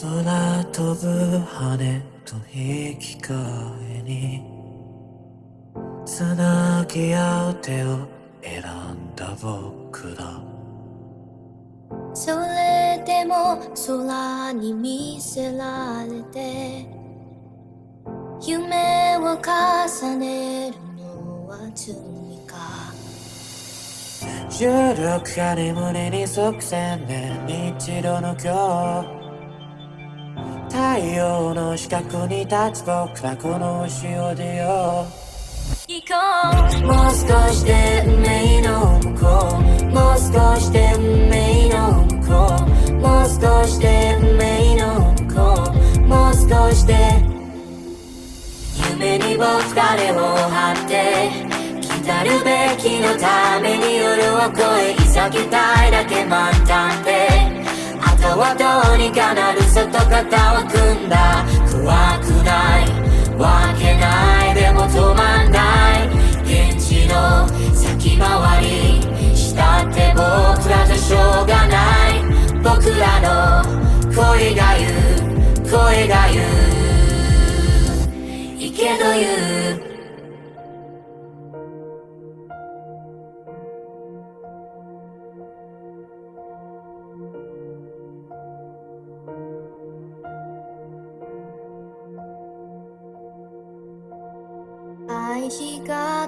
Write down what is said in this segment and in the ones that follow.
空飛ぶ羽と引き換えにつなぎ合う手を選んだ僕ら。それでも空に見せられて夢を重ねるのは罪か。重力が眠りに即戦年に一度の今日太陽の四角に立つ僕らこの星を出よう。行こもう少しで運命の向こう。もう少しで運命の向こう。もう少しで運命の向こう。もう少しで夢に僕誰を張って。来たるべきのために夜を越え急ぎたいだけ満タンで。あとはどうにかなるそと肩を組んだ怖くない。わけないでも止まんない。現地の先回り。したって僕らじゃしょうがない。僕らの声が言う。声が言う。いけど言う。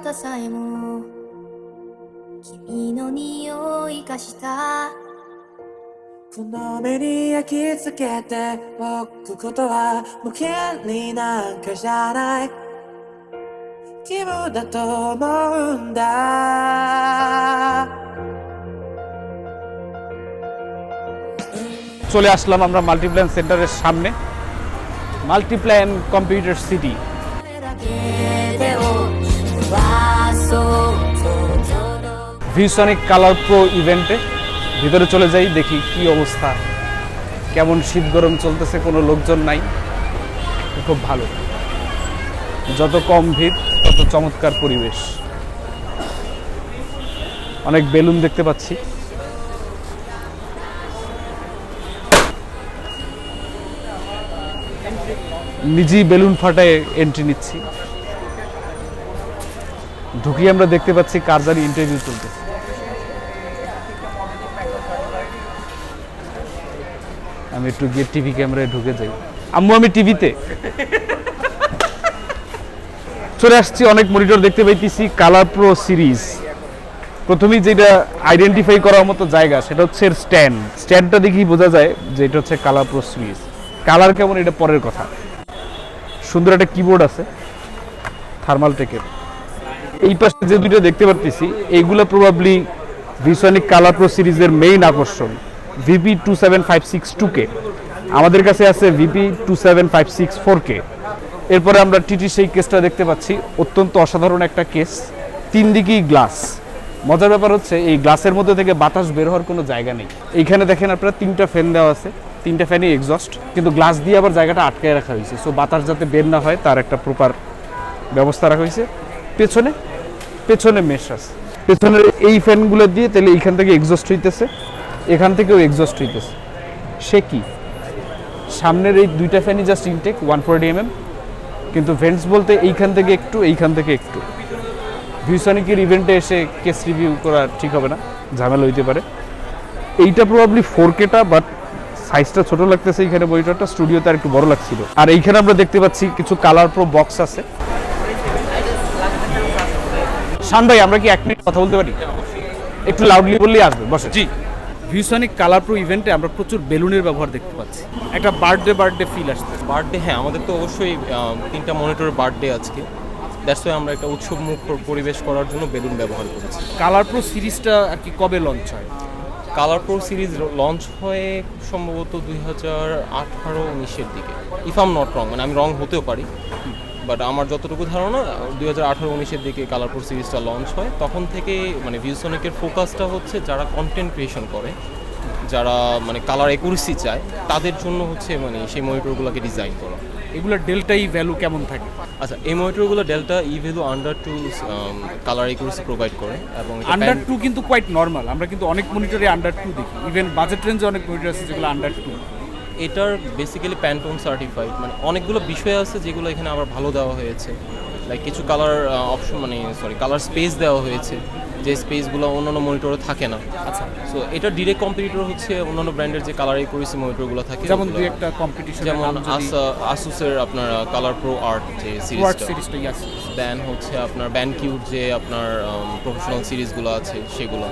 し方さえも君の匂いがしたこの目に焼き付けておくことはもう権利なんかじゃない義務だと思うんだ চলে আসলাম আমরা মাল্টিপ্ল্যান সেন্টারের সামনে Multiplan computer city ViewSonic colour pro ইভেন্টে ভিতরে চলে যাই, দেখি কি অবস্থা। কেমন শীত গরম চলতেছে, কোনো লোকজন নাই। খুব ভালো। যত কম ভিড়, তত চমৎকার পরিবেশ। অনেক বেলুন দেখতে পাচ্ছি। নিজেই বেলুন ফাটায় এন্ট্রি নিচ্ছি। ঢুকি আমরা দেখতে পাচ্ছি কার ইন্টারভিউ চলতেছে আমি একটু গিয়ে টিভি ক্যামেরায় ঢুকে যাই। আম্মু, আমি টিভিতে চলে আসছি, অনেক মনিটর দেখতে পাইতেছি কালার প্রো সিরিজ প্রথমেই যেটা আইডেন্টিফাই করার মতো জায়গা, সেটা হচ্ছে স্ট্যান্ড স্ট্যান্ডটা দেখেই বোঝা যায় যে এটা হচ্ছে কালার প্রো সিরিজ কালার কেমন, এটা পরের কথা। সুন্দর একটা কিবোর্ড আছে থার্মাল টেকের এই পাশে যে দুইটা দেখতে পারতেছি এইগুলো প্রবাবলি ভিসনিক কালার প্রো সিরিজের মেইন আকর্ষণ VP two seven five six two K আমাদের কাছে আছে VP two seven five six four K এরপরে আমরা টিটি সেই কেসটা দেখতে পাচ্ছি, অত্যন্ত অসাধারণ একটা কেস তিন দিকেই গ্লাস মজার ব্যাপার হচ্ছে, এই গ্লাসের মধ্যে থেকে বাতাস বের হওয়ার কোনো জায়গা নেই। এইখানে দেখেন আপনারা তিনটা ফ্যান দেওয়া আছে, তিনটা ফ্যানই এক্সস্ট কিন্তু গ্লাস দিয়ে আবার জায়গাটা আটকায় রাখা হয়েছে। সো বাতাস যাতে বের না হয়, তার একটা প্রপার ব্যবস্থা রাখা হয়েছে। পেছনে পেছনে মেশ আছে। পেছনের এই ফ্যানগুলো দিয়ে তাহলে এইখান থেকে এক্সস্ট হইতেছে। এখান থেকেও এক্সস্ট হইতেছে। সে কি? সামনের এই দুইটা ফ্যানই just intake one forty MM কিন্তু ভেন্টস বলতে এইখান থেকে একটু, এইখান থেকে একটু। ভিউসনিকের ইভেন্টে এসে কেস রিভিউ করা ঠিক হবে না, ঝামেলা হইতে পারে। এইটা প্রবাবলি ফোর কেটা বাট সাইজটা ছোট লাগতেছে এইখানে মনিটরটা স্টুডিওতে আর একটু বড় লাগছিল। আর এইখানে আমরা দেখতে পাচ্ছি কিছু কালার প্রো বক্স আছে। শান ভাই আমরা কি এক মিনিট কথা বলতে পারি? একটু লাউডলি বললেই আসবে বসে। জি। ভিউসনিক কালার প্রো ইভেন্টে আমরা প্রচুর বেলুনের ব্যবহার দেখতে পাচ্ছি। একটা বার্থডে বার্থডে ফিল আসছে। বার্থডে হ্যাঁ আমাদের তো অবশ্যই তিনটা মনিটরের বার্থডে আজকে। দ্যাটস ওয়াই আমরা একটা উৎসবমুখ পরিবেশ করার জন্য বেলুন ব্যবহার করেছি। কালার প্রো সিরিজটা আর কি কবে লঞ্চ হয়? কালার প্রো সিরিজ লঞ্চ হয়ে সম্ভবত দুই হাজার আঠারো উনিশের দিকে। ইফ আম নট রং মানে আমি রং হতেও পারি। বাট আমার যতটুকু ধারণা দুই হাজার আঠারো উনিশের দিকে কালার প্রো সিরিজটা লঞ্চ হয়। তখন থেকে মানে ভিউসনিকের ফোকাসটা হচ্ছে যারা কন্টেন্ট ক্রিয়েশন করে যারা মানে কালার একুরেসি চায় তাদের জন্য হচ্ছে মানে সেই মনিটরগুলোকে ডিজাইন করা। এগুলোর ডেল্টাই ভ্যালু কেমন থাকে? আচ্ছা এই মনিটরগুলো delta E value under two colour accuracy provide করে এবং আন্ডার টু কিন্তু কোয়াইট নর্মাল আমরা কিন্তু অনেক মনিটরে আন্ডার টু দেখি। ইভেন বাজেট রেঞ্জে অনেক মনিটর আছে যেগুলো আন্ডার টু এটার বেসিক্যালি প্যান্টোন সার্টিফাইড মানে অনেকগুলো বিষয় আছে যেগুলো এখানে আবার ভালো দেওয়া হয়েছে। লাইক কিছু কালার অপশন মানে সরি কালার স্পেস দেওয়া হয়েছে। যে স্পেসগুলো অন্যান্য মনিটরে থাকে না। আচ্ছা। সো এটা ডিরেক্ট কম্পিটিটর হচ্ছে অন্যান্য ব্র্যান্ডের যে কালার একুরেসি মনিটরগুলো থাকে যেমন দুই একটা কম্পিটিশন যেমন আসুসের আপনার কালার প্রো আর্ট যে সিরিজটা দেন হচ্ছে আপনার ব্যান্ড কিউট যে আপনার প্রফেশনাল সিরিজগুলো আছে সেগুলো।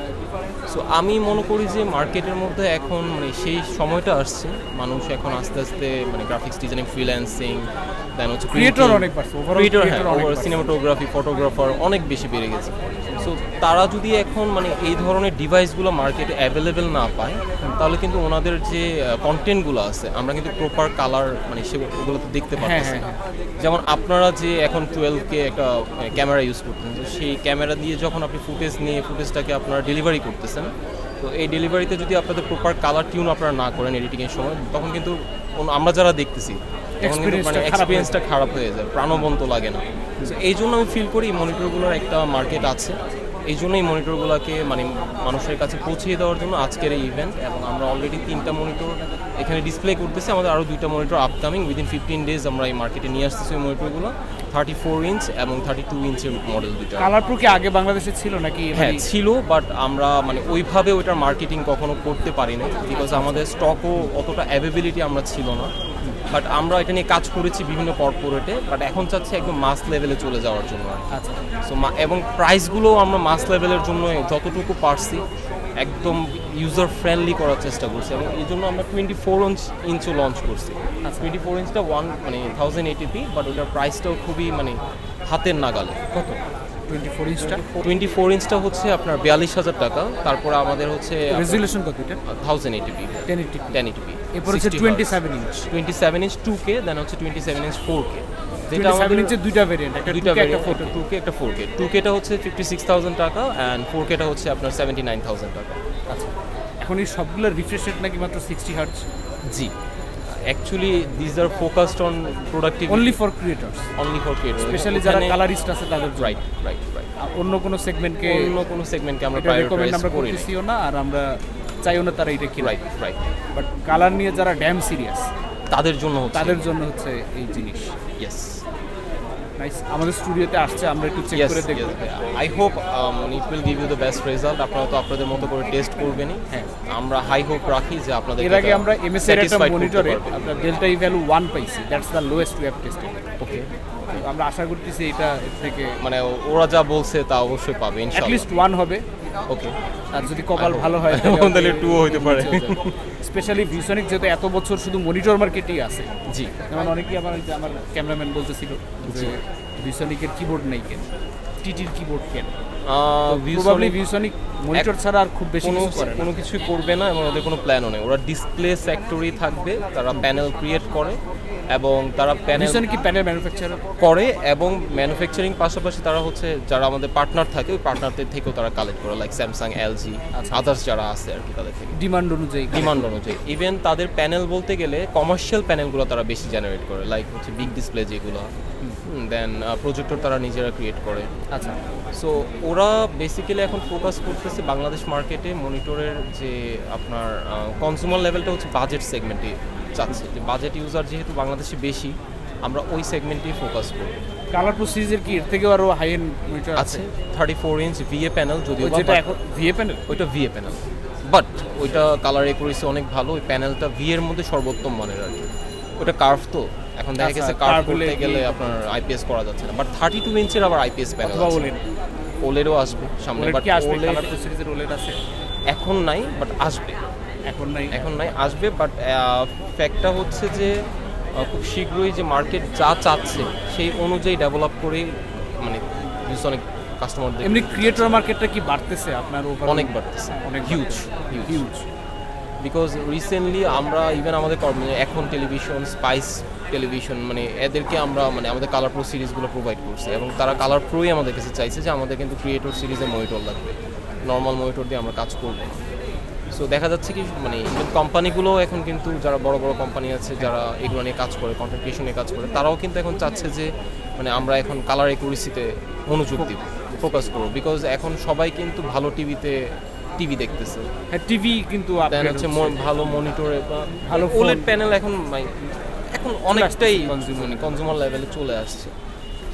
সো আমি মনে করি যে মার্কেটের মধ্যে এখন মানে সেই সময়টা আসছে মানুষ এখন আস্তে আস্তে মানে গ্রাফিক্স ডিজাইনিং ফ্রিল্যান্সিং দেন হচ্ছে Creator অনেক বাড়ছে, ক্রিয়েটর হ্যাঁ সিনেমাটোগ্রাফি ফটোগ্রাফার অনেক বেশি বেড়ে গেছে। সো তারা যদি এখন মানে এই ধরনের ডিভাইসগুলো মার্কেটে অ্যাভেলেবেল না পায় তাহলে কিন্তু ওনাদের যে কন্টেন্টগুলো আছে আমরা কিন্তু প্রপার কালার মানে সেগুলো তো দেখতে পাচ্ছি হ্যাঁ, না। যেমন আপনারা যে এখন টুয়েলভকে একটা ক্যামেরা ইউজ করতেন তো সেই ক্যামেরা দিয়ে যখন আপনি ফুটেজ নিয়ে ফুটেজটাকে আপনারা ডেলিভারি করতেছেন তো এই ডেলিভারিতে যদি আপনাদের প্রপার কালার টিউন আপনারা না করেন এডিটিংয়ের সময় তখন কিন্তু আমরা যারা দেখতেছি তখন কিন্তু মানে হয়ে এক্সপিরিয়েন্সটা খারাপ হয়ে যায় প্রাণবন্ত লাগে না। এই জন্য আমি ফিল করি মনিটরগুলোর একটা মার্কেট আছে। এই জন্যই মনিটরগুলোকে মানে মানুষের কাছে পৌঁছিয়ে দেওয়ার জন্য আজকের এই ইভেন্ট এবং আমরা অলরেডি তিনটা মনিটর এখানে ডিসপ্লে করতেছি। আমাদের আরও দুইটা monitor upcoming within fifteen days আমরা এই মার্কেটে নিয়ে আসতেছি ওই মনিটরগুলো থার্টি ফোর ইঞ্চ এবং থার্টি টু ইঞ্চের মডেল দুইটা। কালার প্রো কি আগে বাংলাদেশে ছিল নাকি? হ্যাঁ মানে- ছিল বাট আমরা মানে ওইভাবে ওইটার মার্কেটিং কখনো করতে পারি না বিকজ আমাদের স্টকও অতটা অ্যাভেবিলিটি আমরা ছিল না। বাট আমরা এটা নিয়ে কাজ করেছি বিভিন্ন কর্পোরেটে বাট এখন চাচ্ছি একদম মাস লেভেলে চলে যাওয়ার জন্য আচ্ছা। সো এবং প্রাইসগুলো আমরা মাস লেভেলের জন্য যতটুকু পারছি একদম ইউজার ফ্রেন্ডলি করার চেষ্টা করছি। এবং এই জন্য আমরা টোয়েন্টি ফোর ইঞ্চ ইঞ্চও লঞ্চ করছি। টোয়েন্টি ফোর ইঞ্চটা ওয়ান মানে থাউজেন্ড এইটিপি বাট ওটার প্রাইসটাও খুবই মানে হাতের নাগালে। কত? টোয়েন্টি ফোর ইঞ্চটা টোয়েন্টি ফোর ইঞ্চটা হচ্ছে আপনার বিয়াল্লিশ হাজার টাকা তারপরে আমাদের হচ্ছে রেজুলেশন কত এটা? Thousand eighty p ten eighty ten eighty p এরপর হচ্ছে twenty seven inch twenty seven inch two K then হচ্ছে twenty seven inch four K যেটা আমাদের ইঞ্চের দুইটা ভেরিয়েন্ট একটা দুইটা দুইটা একটা ফোর টু কে একটা ফোর কে টু কেটা হচ্ছে ফিফটি সিক্স থাউজেন্ড টাকা অ্যান্ড ফোর কেটা হচ্ছে আপনার সেভেন্টি নাইন থাউজেন্ড টাকা। আচ্ছা। এখন এই সবগুলোর রিফ্রেশ রেট নাকি মাত্র sixty hertz G. Actually these are focused on productive only for creators only for creator specially যারা কালারিস্ট আছে তাদের। রাইট রাইট রাইট আর অন্য কোনো সেগমেন্টকে অন্য কোনো সেগমেন্টকে আমরা প্রায়োরিটাইজ করি না আর আমরা চাইও না তারা এটা কিনে রাইট রাইট বাট কালার নিয়ে যারা ড্যাম সিরিয়াস তাদের জন্য তাদের জন্য হচ্ছে এই জিনিস। ইয়েস নাইস আমাদের স্টুডিওতে আসছে আমরা একটু চেক করে দেখব। hope um, it will give you the best result. আপনারা তো আপনাদের মতো করে টেস্ট করবেনই। হ্যাঁ। আমরা হাই হোপ রাখি যে আপনাদের এর আগে আমরা এমএস এর একটা মনিটরে আপনার ডেল্টা ই ভ্যালু 1 পাইছি that's the lowest we have tested okay আমরা আশা করতেছি এটা থেকে মানে ওরা যা বলছে তা অবশ্যই পাবে অ্যাট ইনশাআল্লাহ। লিস্ট 1 হবে। ওকে আর যদি কপাল ভালো হয় তাহলে two হইতে পারে। স্পেশালি ভিউসনিক যেহেতু এত বছর শুধু মনিটর মার্কেটেই আছে। জি। যেমন অনেকেই আমার আমার ক্যামেরাম্যান বলতেছিল যে ভিউসনিকের কিবোর্ড নেই কেন? টিটির কিবোর্ড কেন? প্রবাবলি ভিউসনিক মনিটর ছাড়া আর খুব বেশি কোনো কোনো কিছুই করবে না এবং ওদের কোনো প্ল্যানও নেই। ওরা ডিসপ্লে সেক্টরই থাকবে তারা প্যানেল ক্রিয়েট করে এবং তারা প্যানেল কি প্যানেল ম্যানুফ্যাকচারার করে এবং ম্যানুফ্যাকচারিং পাশাপাশি তারা হচ্ছে যারা আমাদের পার্টনার থাকে ওই পার্টনারদের থেকেও তারা কালেক্ট করে লাইক স্যামসাং এলজি। আদার্স যারা আছে আর কি তাদের থেকে। ডিমান্ড অনুযায়ী। ডিমান্ড অনুযায়ী। ইভেন তাদের প্যানেল বলতে গেলে কমার্শিয়াল প্যানেলগুলো তারা বেশি জেনারেট করে লাইক হচ্ছে বিগ ডিসপ্লে যেগুলো। দেন প্রজেক্টর তারা নিজেরা ক্রিয়েট করে। আচ্ছা। সো ওরা বেসিক্যালি এখন ফোকাস করতেছে বাংলাদেশ মার্কেটে মনিটরের যে আপনার কনজিউমার লেভেলটা হচ্ছে বাজেট সেগমেন্টে চাচ্ছে যে বাজেট ইউজার যেহেতু বাংলাদেশে বেশি আমরা ওই সেগমেন্টেই ফোকাস করি। কালার প্রো সিরিজের কি? এর থেকেও আরও হাই এন্ড মনিটর আছে? আছে thirty four inch VA panel যদিও যেটা এখন ভিএ প্যানেল ওইটা ভিএ প্যানেল বাট ওইটা কালার একুরেসি অনেক ভালো ওই প্যানেলটা ভি এর মধ্যে সর্বোত্তম মানের আর কি। ওটা কার্ভ তো। এখন দেখা আচ্ছা, গেছে কার্ভ curve করতে গেলে আপনার আইপিএস করা যাচ্ছে না। বাট থার্টি টু ইঞ্চের আবার আইপিএস প্যানেল বলেন ওলেরও আসবে সামনে বাট সিরিজের ওলেড আছে? এখন নাই বাট আসবে। এখন নাই। এখন নাই আসবে বাট ফ্যাক্টটা হচ্ছে যে খুব শীঘ্রই যে মার্কেট যা চাচ্ছে সেই অনুযায়ী ডেভেলপ করে মানে অনেক কাস্টমারদের এমনি ক্রিয়েটর মার্কেটটা কি বাড়তেছে আপনার? অনেক বাড়তেছে। অনেক হিউজ হিউজ বিকজ রিসেন্টলি আমরা ইভেন আমাদের এখন টেলিভিশন স্পাইস টেলিভিশন মানে এদেরকে আমরা মানে আমাদের কালার প্রো সিরিজগুলো প্রোভাইড করছি। এবং তারা কালার প্রোই আমাদের কাছে চাইছে যে আমাদের কিন্তু ক্রিয়েটর সিরিজে মনিটর লাগবে। নর্মাল মনিটর দিয়ে আমরা কাজ করব। সো দেখা যাচ্ছে কি মানে কোম্পানিগুলো এখন কিন্তু যারা বড় বড় কোম্পানি আছে যারা এগুলো নিয়ে কাজ করে কন্টেন্ট ক্রিয়েশন কাজ করে তারাও কিন্তু এখন চাচ্ছে যে মানে আমরা এখন কালার একুরেসিতে মনোযোগ দিব ফোকাস করব। বিকজ এখন সবাই কিন্তু ভালো টিভিতে টিভি দেখতেছে। হ্যাঁ টিভি কিন্তু হচ্ছে। ভালো মনিটরে বা ভালো। ওলেড প্যানেল এখন মানে এখন অনেকটাই কনজিউমার মানে কনজিউমার লেভেলে চলে আসছে।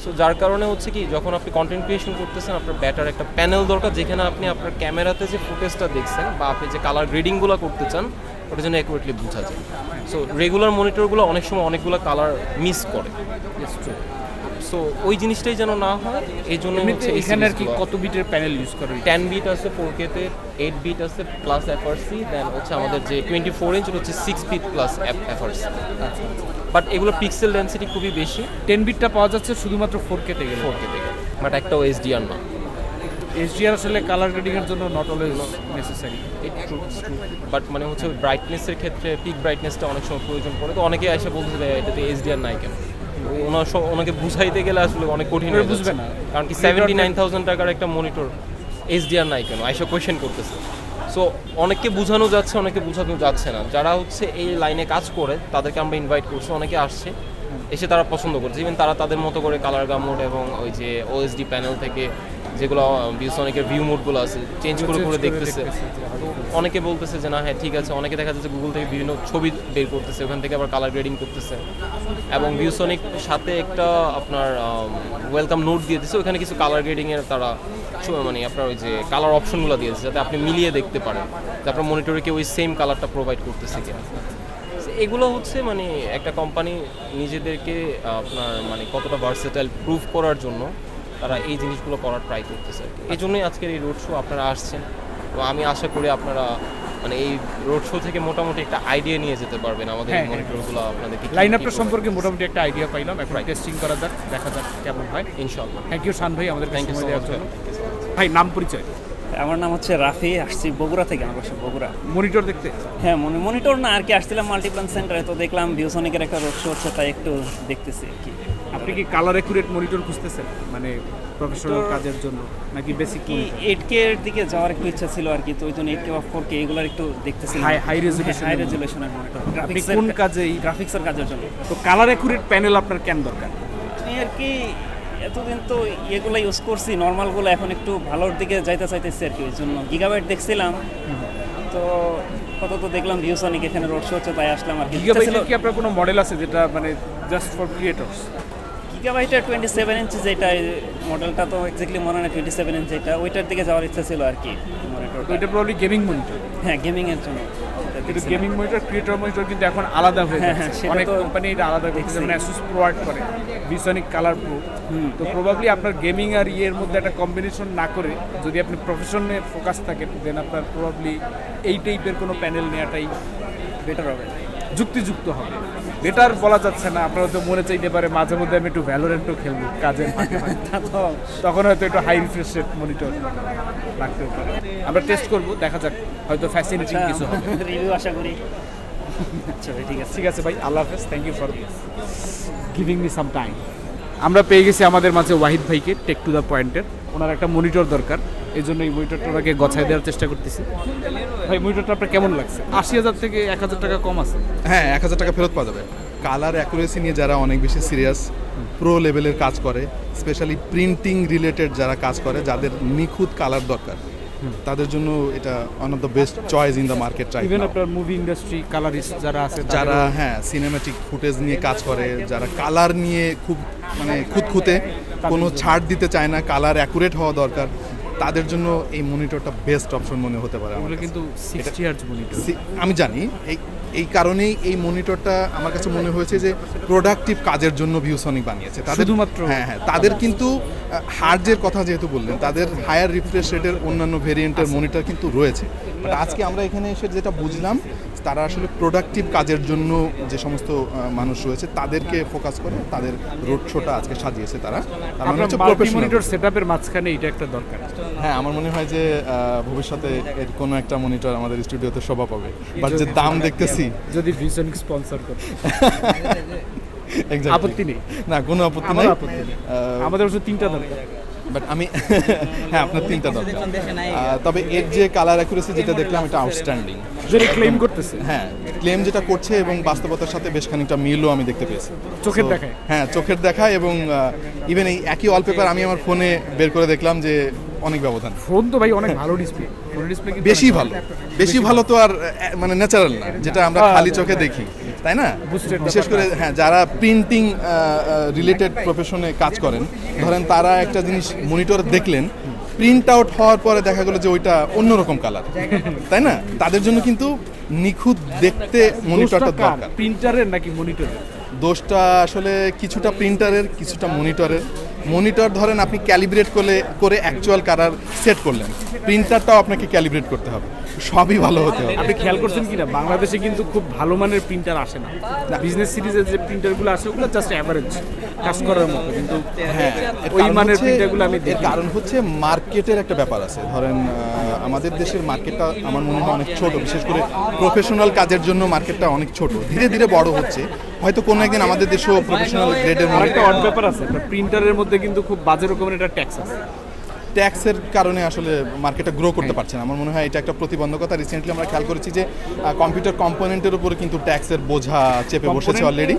সো যার কারণে হচ্ছে কি যখন আপনি কন্টেন্ট ক্রিয়েশন করতেছেন আপনার ব্যাটার একটা প্যানেল দরকার যেখানে আপনি আপনার ক্যামেরাতে যে ফুটেজটা দেখছেন বা আপনি যে কালার গ্রেডিংগুলো করতে চান ওটা যেন অ্যাকুরেটলি বোঝা যায়। সো রেগুলার মনিটরগুলো অনেক সময় অনেকগুলো কালার মিস করে. সো ওই জিনিসটাই যেন না হয় এই জন্য এমনিতে এখানে আর কি কত বিটের প্যানেল ইউজ করে টেন বিট আছে ফোর কেতে এইট বিট আছে প্লাস এফআরসি দেন হচ্ছে আমাদের যে টোয়েন্টি ফোর ইঞ্চ হচ্ছে six bit plus FRC but এগুলো পিক্সেল ডেন্সিটি খুবই বেশি। টেন বিটটা পাওয়া যাচ্ছে শুধুমাত্র ফোর কেতে গেলে। ফোর কে থেকে বাট একটাও এইচডিআর না। এইচডিআর আসলে কালার গ্রেডিং এর জন্য নট অলওয়েজ নেসেসারি বাট মানে হচ্ছে ব্রাইটনেসের ক্ষেত্রে পিক ব্রাইটনেসটা অনেক সময় প্রয়োজন পড়ে। তো অনেকে এসে বলতে যে এটাতে এইচডিআর নাই কেন? ওনার ওনাকে বুঝাইতে গেলে আসলে অনেক কঠিন হয়ে বুঝবে না। কারণ কি সেভেন্টি নাইন থাউজেন্ড টাকার একটা মনিটর এইচডিআর নাই কেন? আইসা কোয়েশ্চেন করতেছে। সো অনেককে বোঝানো যাচ্ছে অনেকে বোঝানো যাচ্ছে না। যারা হচ্ছে এই লাইনে কাজ করে তাদেরকে আমরা ইনভাইট করছি। অনেকে আসছে এসে তারা পছন্দ করছে। ইভেন তারা তাদের মতো করে কালার গামোড এবং ওই যে ওএসডি প্যানেল থেকে যেগুলো বিউসনিকের ভিউ মোডগুলো আছে চেঞ্জ করে করে দেখতেছে। অনেকে বলতেছে যে না হ্যাঁ ঠিক আছে। অনেকে দেখা যাচ্ছে গুগল থেকে বিভিন্ন ছবি বের করতেছে ওখান থেকে আবার কালার গ্রেডিং করতেছে। এবং ভিউসনিক সাথে একটা আপনার ওয়েলকাম নোট দিয়ে দিচ্ছে ওখানে কিছু কালার গ্রেডিংয়ের তারা মানে আপনার ওই যে কালার অপশনগুলো দিয়েছে যাতে আপনি মিলিয়ে দেখতে পারেন যে আপনার মনিটরে কেউ ওই সেম কালারটা প্রোভাইড করতেছে কিনা। এগুলো হচ্ছে মানে একটা কোম্পানি নিজেদেরকে আপনার মানে কতটা ভার্সেটাইল প্রুভ করার জন্য। তারা এই জিনিসগুলো করার ট্রাই করতেছে আর কি। এই জন্যই আজকের এই রোড শো আপনারা আসছেন। তো আমি আশা করি আপনারা মানে এই রোড শো থেকে মোটামুটি একটা আইডিয়া নিয়ে যেতে পারবেন আমাদের হ্যাঁ, মনিটরগুলো আপনাদেরকে লাইন আপটা সম্পর্কে মোটামুটি একটা আইডিয়া পাইলাম। এখন টেস্টিং করা যাক দেখা যাক কেমন হয়। ইনশাআল্লাহ। থ্যাংক ইউ শান ভাই আমাদের থ্যাংক ইউ সো মাচ ভাই নাম পরিচয়। আমার নাম হচ্ছে রাফি আসছি বগুড়া থেকে আমার বাসা বগুড়া। মনিটর দেখতে? হ্যাঁ মনে মনিটর না আর কি আসছিলাম মাল্টিপ্লান সেন্টারে তো দেখলাম ভিউসনিকের একটা রোড শো হচ্ছে তাই একটু দেখতেছি আর কি। আপনি কি কালার অ্যাকুরেট মনিটর খুঁজতেছেন? মানে প্রফেশনাল কাজের জন্য নাকি বেসিক কি এইট কে এর দিকে যাওয়ার একটু ইচ্ছা ছিল আর কি তো ওই জন্য এইট কে বা ফোর কে এগুলোর একটু দেখতেছি resolution হাই এর মধ্যে। রেজলিউশনের মনিটর আপনি কোন কাজে এই গ্রাফিক্সের কাজের জন্য। তো কালার অ্যাকুরেট প্যানেল আপনার কেন দরকার? আর কি এতদিন তো ইয়েগুলো ইউজ করছি নর্মালগুলো এখন একটু ভালোর দিকে যাইতে চাইতেছি আর কি ওই জন্য গিগাবাইট দেখছিলাম। তো কত তো দেখলাম ভিউসনিক এখানে রোড শো হচ্ছে তাই আসলাম আর কি। আপনার কোনো মডেল আছে যেটা মানে জাস্ট ফর ক্রিয়েটরস গিগাবাইটের টোয়েন্টি সেভেন ইঞ্চি যেটা মডেলটা তো এক্স্যাক্টলি মনে হয় টোয়েন্টি সেভেন ইঞ্চি এটা ওইটার দিকে যাওয়ার ইচ্ছা ছিল আর কি তো মনিটরটা এটা প্রবলি গেমিং মনিটর হ্যাঁ গেমিং এর জন্য। কিন্তু গেমিং মনিটর ক্রিয়েটর মনিটর কিন্তু এখন আলাদা হয়ে হ্যাঁ, যাচ্ছে। অনেক কোম্পানি এটা আলাদা দেখছি। যেমন অ্যাসুস প্রোভাইড করে ভিসনিক কালার প্রো তো প্রবাবলি আপনার গেমিং আর ইয়ের মধ্যে একটা কম্বিনেশন না করে যদি আপনি প্রফেশনে ফোকাস থাকেন দেন আপনার প্রবাবলি এই টাইপের কোনো প্যানেল নেওয়াটাই বেটার হবে যুক্তিযুক্ত হবে। বেটার বলা যাচ্ছে না। আপনার হয়তো মনে চাইতে পারে মাঝে মধ্যে আমি একটু ভ্যালোরেন্টও খেলব কাজের। তা তো তখন হয়তো একটু হাই রিফ্রেশ রেট মনিটর রাখতেও পারে। আমরা টেস্ট করব দেখা যাক হয়তো ফ্যাসিনেটিং কিছু হবে। রিভিউ আশা করি। আচ্ছা ভাই ঠিক আছে। ঠিক আছে ভাই আল্লাহ হাফেজ thank you for giving me some time আমরা পেয়ে গেছি আমাদের মাঝে ওয়াহিদ ভাইকে টেক টু দ্য পয়েন্টের ওনার একটা মনিটর দরকার। এই জন্য এই মনিটরটা গছায় দেওয়ার চেষ্টা করতেছি। ভাই মনিটরটা আপনার কেমন লাগছে? আশি হাজার থেকে এক হাজার টাকা কম আছে। হ্যাঁ এক হাজার টাকা ফেরত পাওয়া যাবে। কালার অ্যাকুরেসি নিয়ে যারা অনেক বেশি সিরিয়াস প্রো লেভেলের কাজ করে স্পেশালি প্রিন্টিং রিলেটেড যারা কাজ করে যাদের নিখুঁত কালার দরকার তাদের জন্য এটা one of the best choice in the market right even আপনার মুভি ইন্ডাস্ট্রি কালারিস্ট যারা আছে যারা হ্যাঁ সিনেমাটিক ফুটেজ নিয়ে কাজ করে যারা কালার নিয়ে খুব মানে খুঁতখুঁতে কোনো ছাড় দিতে চায় না কালার অ্যাকুরেট হওয়া দরকার তাদের জন্য এই মনিটরটা বেস্ট অপশন মনে হতে পারে আমার কিন্তু সিক্সটি হার্জ মনিটর আমি জানি এই এই কারণেই এই মনিটরটা আমার কাছে মনে হয়েছে যে প্রোডাক্টিভ কাজের জন্য ভিউসনিক বানিয়েছে। তাদের শুধুমাত্র হ্যাঁ হ্যাঁ তাদের কিন্তু হার্জের কথা যেহেতু বললেন তাদের হায়ার রিফ্রেশ রেটের অন্যান্য ভেরিয়েন্টের মনিটর কিন্তু রয়েছে। বাট আজকে আমরা এখানে এসে যেটা বুঝলাম তারা আসলে প্রোডাক্টিভ কাজের জন্য যে সমস্ত মানুষ রয়েছে তাদেরকে ফোকাস করে তাদের রোড শোটা আজকে সাজিয়েছে তারা। তার মানে আপনার হচ্ছে প্রফেশনাল মনিটর সেটআপের মাঝখানে এটা একটা দরকার হ্যাঁ আমার মনে হয় যে আহ, ভবিষ্যতে এর কোনো একটা মনিটর আমাদের স্টুডিওতে শোভা পাবে। বাট যে দাম দেখতেছি যদি ভিশনিক স্পন্সর করে। আপত্তি নেই। না কোনো আপত্তি নেই। আমাদের অবশ্য তিনটা দরকার। বাট আমি হ্যাঁ আপনার তিনটা দরকার। তবে এর যে কালার অ্যাকুরেসি যেটা দেখলাম এটা আউটস্ট্যান্ডিং যেটা ক্লেম করতেছে। হ্যাঁ ক্লেম যেটা করছে এবং বাস্তবতার সাথে বেশ খানিকটা মিলও আমি দেখতে পেয়েছি। চোখের দেখায়? হ্যাঁ চোখের দেখায় এবং ইভেন এই একই ওয়ালপেপার আমি আমার ফোনে বের করে দেখলাম যে অনেক ব্যবধান। ফোন তো ভাই অনেক ভালো ডিসপ্লে ডিসপ্লে বেশি ভালো। বেশি ভালো তো আর মানে ন্যাচারাল না যেটা আমরা হ্যাঁ, খালি চোখে দেখি। তাই না? বিশেষ করে হ্যাঁ যারা প্রিন্টিং রিলেটেড প্রফেশনে কাজ করেন ধরেন তারা একটা জিনিস মনিটর দেখলেন প্রিন্ট আউট হওয়ার পরে দেখা গেলো যে ওইটা অন্যরকম কালার তাই না? তাদের জন্য কিন্তু নিখুঁত দেখতে মনিটরটা দরকার। প্রিন্টারের নাকি মনিটরের দোষটা আসলে কিছুটা প্রিন্টারের কিছুটা মনিটরের মনিটর ধরেন আপনি ক্যালিব্রেট করলে করে অ্যাকচুয়াল কালার সেট করলেন। প্রিন্টারটাও আপনাকে ক্যালিব্রেট করতে হবে। সবই ভালো হতে হবে। আপনি খেয়াল করছেন কিনা? বাংলাদেশে কিন্তু খুব ভালো মানের প্রিন্টার আসে না। বিজনেস সিরিজের যে প্রিন্টারগুলো আসে ওগুলো জাস্ট অ্যাভারেজ কাজ করার মতো। কিন্তু হ্যাঁ ওই মানের প্রিন্টারগুলো আমি এর দেখি কারণ হচ্ছে মার্কেটের একটা ব্যাপার আছে। ধরেন আমাদের দেশের মার্কেটটা আমার মনে হয় অনেক ছোট। বিশেষ করে প্রফেশনাল কাজের জন্য মার্কেটটা অনেক ছোট। ধীরে ধীরে বড় হচ্ছে। হয়তো কোনো একদিন আমাদের দেশেও প্রফেশনাল গ্রেডের মধ্যে একটা অড ব্যাপার আছে প্রিন্টারের মধ্যে কিন্তু খুব বাজে রকমের একটা ট্যাক্স আছে। ট্যাক্সের কারণে আসলে মার্কেটটা গ্রো করতে পারছে না। আমার মনে হয় এটা একটা প্রতিবন্ধকতা। রিসেন্টলি আমরা খেয়াল করেছি যে কম্পিউটার কম্পোনেন্টের উপরে কিন্তু ট্যাক্সের বোঝা চেপে বসেছে অলরেডি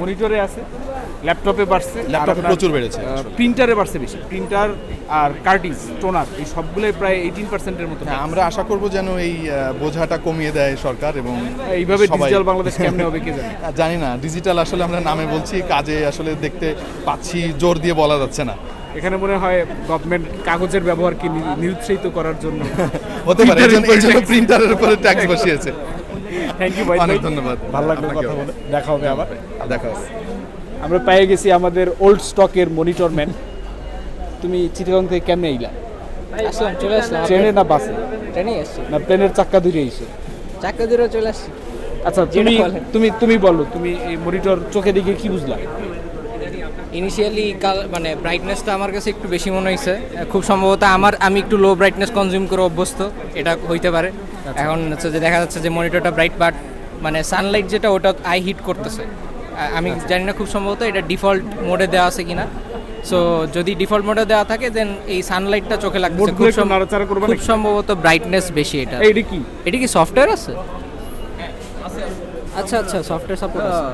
মনিটরে আছে ল্যাপটপে বাড়ছে ল্যাপটপে প্রচুর বেড়েছে প্রিন্টারে বাড়ছে বেশি। প্রিন্টার আর কার্টিজ টোনার এই সবগুলোই প্রায় এইটিন পার্সেন্টের মতো হ্যাঁ আমরা আশা করব যেন এই বোঝাটা কমিয়ে দেয় সরকার এবং এইভাবে ডিজিটাল বাংলাদেশ কেমনে হবে কে জানে? জানি না। ডিজিটাল আসলে আমরা নামে বলছি কাজে আসলে দেখতে পাচ্ছি জোর দিয়ে বলা যাচ্ছে না। এখানে মনে হয় গভর্নমেন্ট কাগজের ব্যবহারকে নি- নিরুৎসাহিত করার জন্য। হতে পারে এই জন্য- প্রিন্টারের উপরে ট্যাক্স বসিয়েছে। থ্যাংক ইউ ভাই অনেক ধন্যবাদ। ভালো লাগল কথা বলে। দেখা হবে আবার। দেখা হচ্ছে আমরা পেয়ে গেছি আমাদের ওল্ড স্টকের মনিটর ম্যান তুমি চিটাগাং থেকে কেমনে আইলা? আসলাম চলে আসলাম। ট্রেনে না বাসে? ট্রেনেই আসছি। না প্লেনের চাক্কা দূরে এসে। চাকরি ধরে চলে আসছি। আচ্ছা তুমি। তুমি তুমি বলো তুমি এই মনিটর চোখে দেখে কি বুঝলা? ইনিশিয়ালি কাল মানে ব্রাইটনেসটা আমার কাছে একটু বেশি মনে হয়েছে খুব সম্ভবত আমার আমি একটু লো ব্রাইটনেস কনজিউম করে অভ্যস্ত এটা হইতে পারে। এখন হচ্ছে যে দেখা যাচ্ছে যে মনিটরটা ব্রাইট বাট মানে সানলাইট যেটা ওটা আই হিট করতেছে। আমি জানি না খুব সম্ভবত এটা ডিফল্ট মোডে দেওয়া আছে কিনা। সো যদি ডিফল্ট মোডে দেওয়া থাকে দেন এই সানলাইটটা চোখে লাগবে খুব? সম্ভবত ব্রাইটনেস বেশি এটা এইটা কি? এটা কি সফটওয়্যার আছে? আচ্ছা আচ্ছা সফটওয়্যার সাপোর্ট আছে।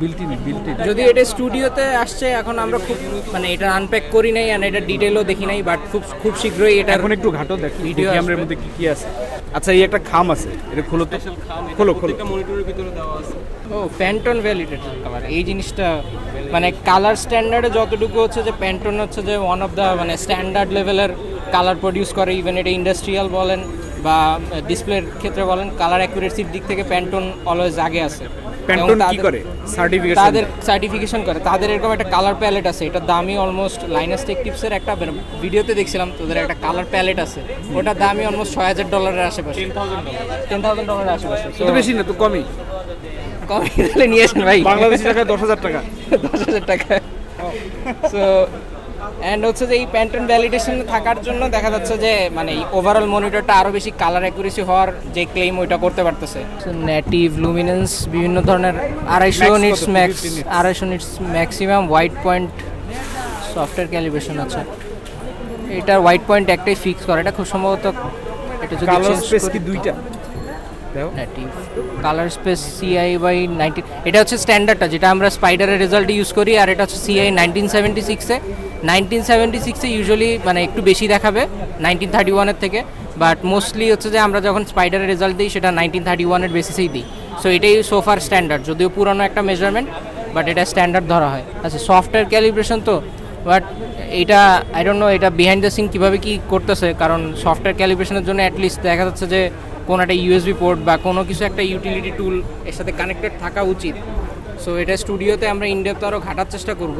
বিল্টিন বিল্টিন যদি এটা স্টুডিওতে আসছে এখন আমরা খুব মানে এটা আনপ্যাক করি নাই আর এটা ডিটেলও দেখি নাই বাট খুব খুব শীঘ্রই এটা এখন একটু ঘাটো দেখ ভিডিও ক্যামেরার মধ্যে কি কি আছে। আচ্ছা এই একটা খাম আছে এটা খোলো তো। খোলো খোলো। মনিটরের ভিতরে দেওয়া আছে। ও প্যান্টন ভ্যালিডেটেড কালার এই জিনিসটা মানে কালার স্ট্যান্ডার্ডে যতটুকু হচ্ছে যে প্যান্টন হচ্ছে যে ওয়ান অফ দ্য মানে স্ট্যান্ডার্ড লেভেলের কালার প্রডিউস করে ইভেন এটা ইন্ডাস্ট্রিয়াল বলেন। বা ডিসপ্লের ক্ষেত্রে বলেন কালার অ্যাকুরেসির দিক থেকে প্যান্টন অলওয়েজ আগে আছে। প্যান্টন কি তাদের- করে? সার্টিফিকেশন তাদের সার্টিফিকেশন করে। তাদের এরকম একটা কালার প্যালেট আছে। এটার দামি অলমোস্ট লাইনাস টেক টিপসের একটা ভিডিওতে দেখছিলাম তোদের একটা কালার প্যালেট আছে। ওটার দামই অলমোস্ট ছয় হাজার ডলারের আশেপাশে। টেন থাউজেন্ড ডলারের আশেপাশে। তো বেশি না তো কমই। কমে তাহলে নিয়ে আসেন ভাই। বাংলাদেশি টাকায় দশ হাজার টাকা। দশ হাজার টাকা। সো অ্যান্ড হচ্ছে যে এই প্যান্টন ভ্যালিডেশন থাকার জন্য দেখা যাচ্ছে যে মানে ওভারঅল মনিটরটা আরও বেশি কালার অ্যাকুরেসি হওয়ার যে ক্লেম ওইটা করতে পারতেছে। নেটিভ লুমিনেন্স বিভিন্ন ধরনের আড়াইশো? নিটস ম্যাক্স আড়াইশো nits maximum white point software calibration আছে। এটার হোয়াইট পয়েন্ট একটাই ফিক্স করে। এটা খুব সম্ভবত এটা যদি দুইটা? Native colour space CI by nineteen এটা হচ্ছে স্ট্যান্ডার্ডটা যেটা আমরা স্পাইডারের রেজাল্ট ইউজ করি, আর এটা হচ্ছে সিআই নাইনটিন সেভেন্টি সিক্সে নাইনটিন সেভেন্টি সিক্সে ইউজুয়ালি মানে একটু বেশি দেখাবে নাইনটিন থার্টি ওয়ানের থেকে। বাট মোস্টলি হচ্ছে যে আমরা যখন স্পাইডারের রেজাল্ট দিই, সেটা নাইনটিন থার্টি ওয়ানের বেসিসেই দিই। সো এটাই সোফার স্ট্যান্ডার্ড যদিও পুরনো একটা মেজারমেন্ট বাট এটা স্ট্যান্ডার্ড ধরা হয়। আচ্ছা সফটওয়্যার ক্যালিব্রেশন তো বাট এটা আই ডোন্ট নো এটা বিহাইন্ড দ্য সিন কীভাবে কী করতেছে কারণ সফটওয়্যার ক্যালিব্রেশনের জন্য অ্যাটলিস্ট দেখা যাচ্ছে যে কোনো একটা ইউএসবি পোর্ট বা কোনো কিছু একটা ইউটিলিটি টুল এর সাথে কানেক্টেড থাকা উচিত। সো এটা স্টুডিওতে আমরা ইনডেপথ আরও ঘাটার চেষ্টা করব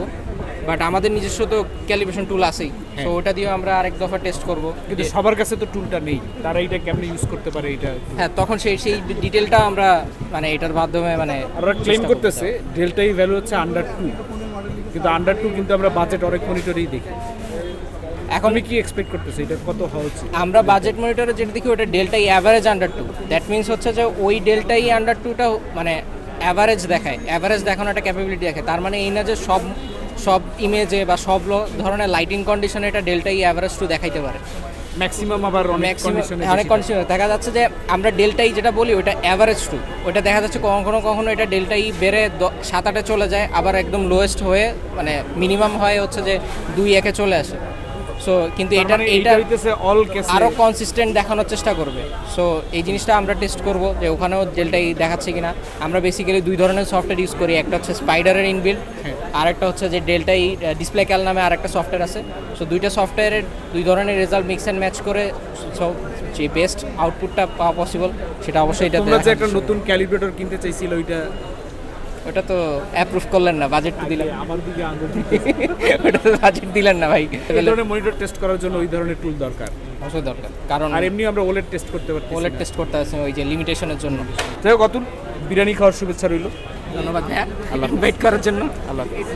বাট আমাদের নিজস্ব তো ক্যালিব্রেশন টুল আছেই। সো ওটা দিয়েও আমরা আরেক দফা টেস্ট করব। কিন্তু সবার কাছে তো টুলটা নেই তারা এটা কেমনে ইউজ করতে পারে এটা? হ্যাঁ তখন সেই সেই ডিটেলটা আমরা মানে এটার মাধ্যমে মানে আমরা ক্লেম। করতেছে ডেল্টাই ভ্যালু হচ্ছে আন্ডার টু কিন্তু আন্ডার টু কিন্তু আমরা বাজেট অনেক মনিটরেই দেখি। এখন কি এক্সপেক্ট করতেছি? এটা কত হওয়া উচিত আমরা বাজেট মনিটরে যেটা দেখি, ওটা delta E average under two that means হচ্ছে যে ওই ডেল্টাই আন্ডার টুটা মানে অ্যাভারেজ দেখায়। অ্যাভারেজ দেখানো একটা ক্যাপাবিলিটি দেখে তার মানে এই না যে সব সব ইমেজে বা সব ধরনের লাইটিং কন্ডিশনে এটা ডেল্টাই অ্যাভারেজ টু দেখাইতে পারে। ম্যাক্সিমাম আবার অনেক কন্ডিশনে অনেক কন্ডিশনে দেখা যাচ্ছে যে আমরা ডেল্টাই যেটা বলি ওটা অ্যাভারেজ টু ওটা দেখা যাচ্ছে কখনো কখনো এটা ডেল্টাই বেড়ে সাত আটে চলে যায় আবার একদম লোয়েস্ট হয়ে মানে মিনিমাম হয় হচ্ছে যে দুই একে চলে আসে। সো কিন্তু এটা মানে এটা হইতেছে অল কেসে আরও কনসিস্টেন্ট দেখানোর চেষ্টা করবে। সো এই জিনিসটা আমরা টেস্ট করব যে ওখানেও ডেল্টাই দেখাচ্ছে কিনা। আমরা বেসিক্যালি দুই ধরনের সফটওয়্যার ইউজ করি। একটা হচ্ছে স্পাইডারের ইনবিল্ড আর একটা হচ্ছে যে ডেল্টা ডেল্টাই ডিসপ্লে ক্যাল নামে আর একটা সফটওয়্যার আছে। সো দুইটা সফটওয়্যারের দুই ধরনের রেজাল্ট মিক্স অ্যান্ড ম্যাচ করে যে বেস্ট আউটপুটটা পাওয়া পসিবল সেটা অবশ্যই এটা একটা নতুন ক্যালিব্রেটর কিনতে চাইছিল ওইটা ওটা তো অ্যাপ্রুভ করলেন না বাজেট তো দিলেন আমার দিকে আঙ্গুল ওটা তো বাজেট দিলেন না ভাই। এই ধরনের মনিটর টেস্ট করার জন্য ওই ধরনের টুল দরকার। অবশ্যই দরকার কারণ আর এমনি আমরা ওলেট টেস্ট করতে পারছি ওলেট টেস্ট করতে আছে ওই যে লিমিটেশনের জন্য। যাই হোক অতুল বিরিয়ানি খাওয়ার শুভেচ্ছা রইল। ধন্যবাদ হ্যাঁ আল্লাহ ওয়েট করার জন্য। আল্লাহ হাফেজ।